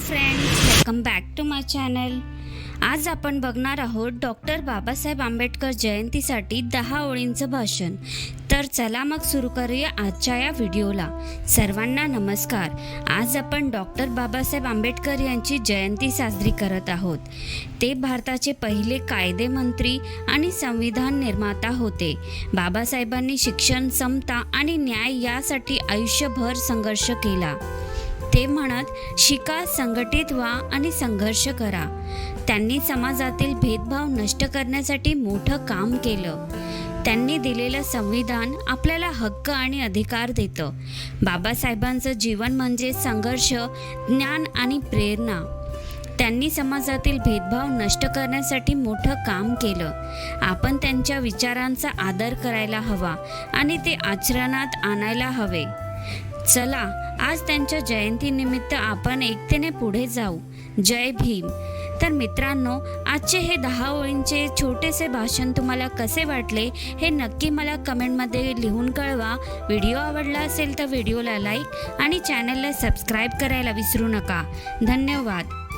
Friends welcome back to my channel आज आपण बघणार आहोत डॉक्टर बाबासाहेब आंबेडकर जयंतीसाठी दहा ओळींचं भाषण. तर चला मग सुरू करूया आजच्या या व्हिडिओला. सर्वांना नमस्कार. आज आपण डॉक्टर बाबासाहेब आंबेडकर यांची जयंती साजरी करत आहोत. ते भारताचे पहिले कायदेमंत्री आणि संविधान निर्माता होते. बाबासाहेबांनी शिक्षण समता आणि न्याय यासाठी आयुष्यभर संघर्ष केला. ते म्हणत शिका संघटित व्हा आणि संघर्ष करा. त्यांनी समाजातील भेदभाव नष्ट करण्यासाठी मोठं काम केलं. त्यांनी दिलेलं संविधान आपल्याला हक्क आणि अधिकार देतं. बाबासाहेबांचं जीवन म्हणजे संघर्ष ज्ञान आणि प्रेरणा. त्यांनी समाजातील भेदभाव नष्ट करण्यासाठी मोठं काम केलं. आपण त्यांच्या विचारांचा आदर करायला हवा आणि ते आचरणात आणायला हवे. चला आज त्यांच्या जयंतीनिमित्त आपण एकतेने पुढे जाऊ. जय भीम. तर मित्रांनो आजचे हे दहा ओळींचे छोटेसे भाषण तुम्हाला कसे वाटले हे नक्की मला कमेंटमध्ये लिहून कळवा. व्हिडिओ आवडला असेल तर व्हिडिओला लाईक आणि चॅनलला सबस्क्राईब करायला विसरू नका. धन्यवाद.